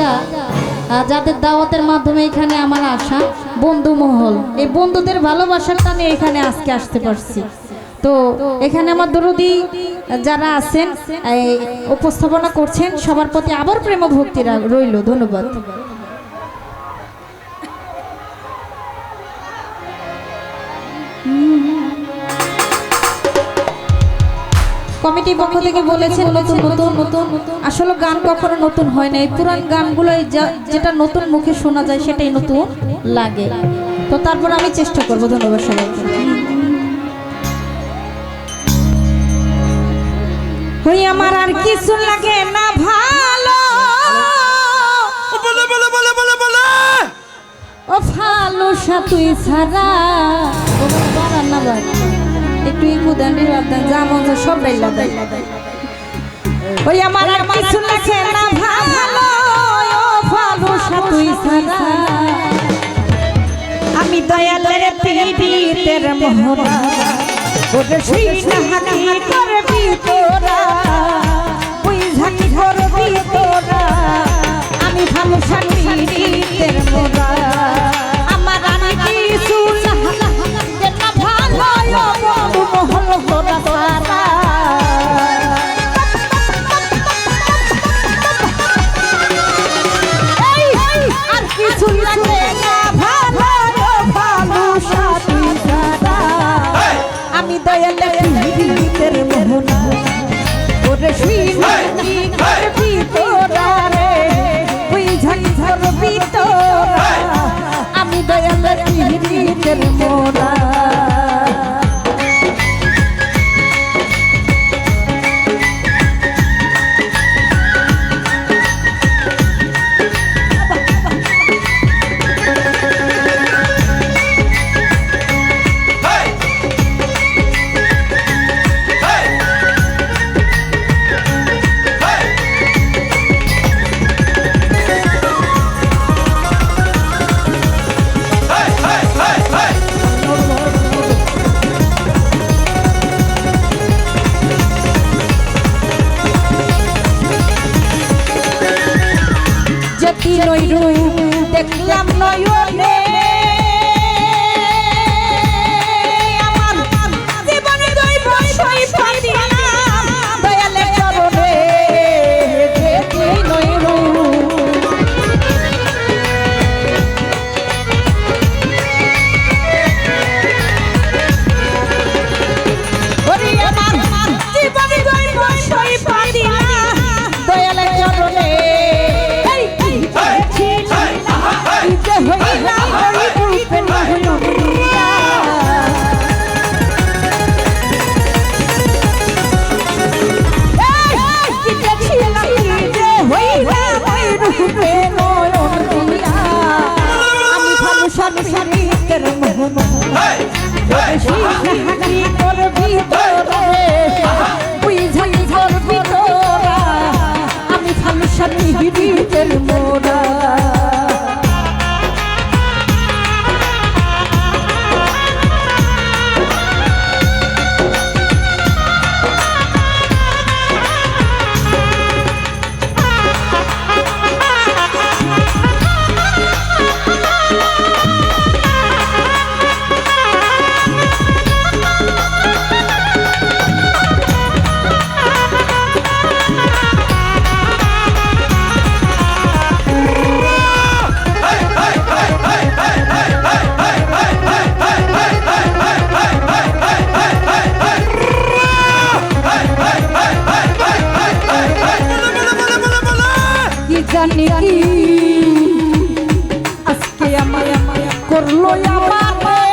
ভাইরা যাদের দাওয়াতের মাধ্যমে এখানে আমার আসা, বন্ধু মহল, এই বন্ধুদের ভালোবাসার টানে এখানে আজকে আসতে পারছি। তো এখানে আমার দরদি যারা আছেন উপস্থাপনা করছেন, সবার প্রতি আবার প্রেম ভক্তি রইল। ধন্যবাদ। কমিটির পক্ষ থেকে বলেছে নতুন নতুন নতুন। আসলে গান কখনো নতুন হয় না। এই পুরান গানগুলো যেটা নতুন মুখে শোনা যায় সেটাই নতুন লাগে। তো তারপর আমি চেষ্টা করব। ধন্যবাদ সবাইকে। হই আমার আর কিছু লাগে না ভালো। বলে বলে বলে বলে বলে। ও ভালো ছাড়া ও বাড়ান না ভাই একটু ইকু দেন রিভাব দেন যা মন সব ডাইলা দেয়। ওই আমার কিছু লাগে না ভালো ভালো সাতুই ছাড়া। আমি দয়ালের পীড়িতের মোহরা ওরে শুইনা হাকি করবি তোরা। ওই ঝাঁকি করবি তোরা। যেতি নইরু দেখলাম নয়নে করল আমারে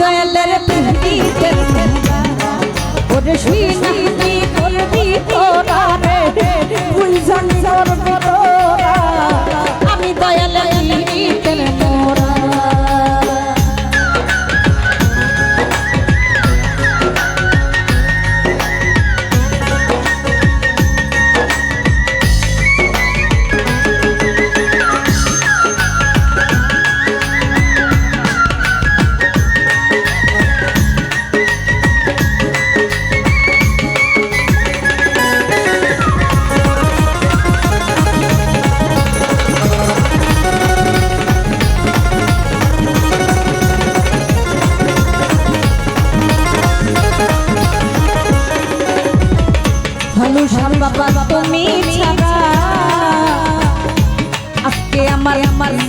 দয়ালের প্রীতি ওরে শুই না।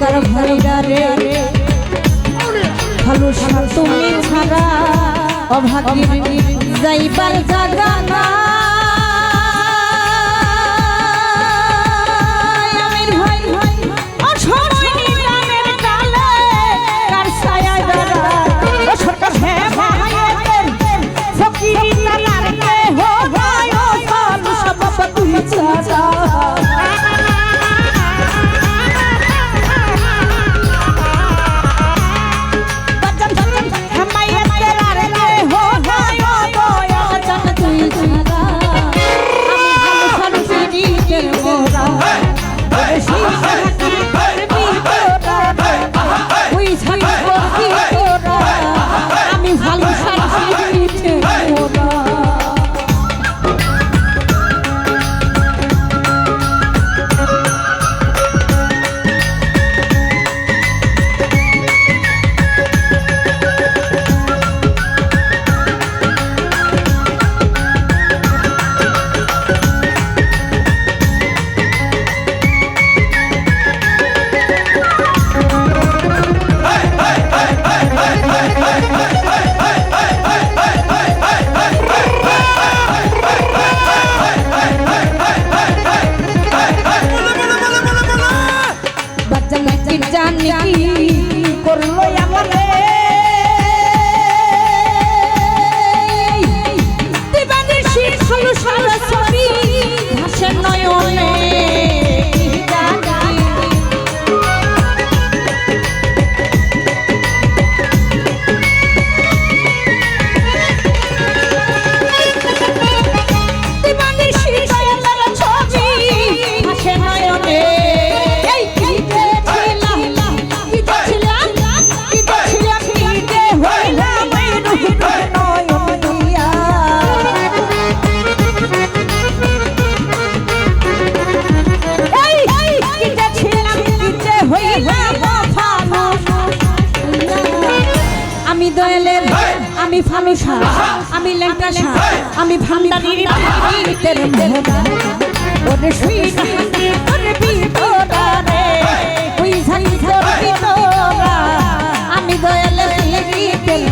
কার ভাইরা রে। ভালো তুমি ছাড়া। অভাগী যাইবার জাগা না আমি ফানুষা আমি লেন্টাসা আমি ভান্ডা দিদি ভান্ডারি তেরে মোহনা ওরে শুই ওরে বিপদা রে। ওই ঝাই ঝাই বিপদা আমি দয়ালের লেগি তের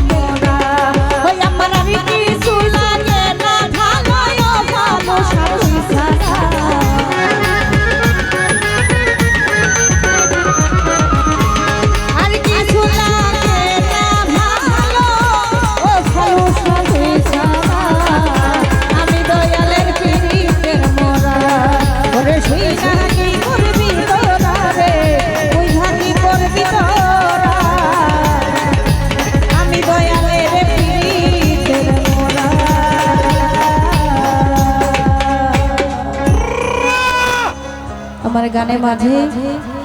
गाने बाजे।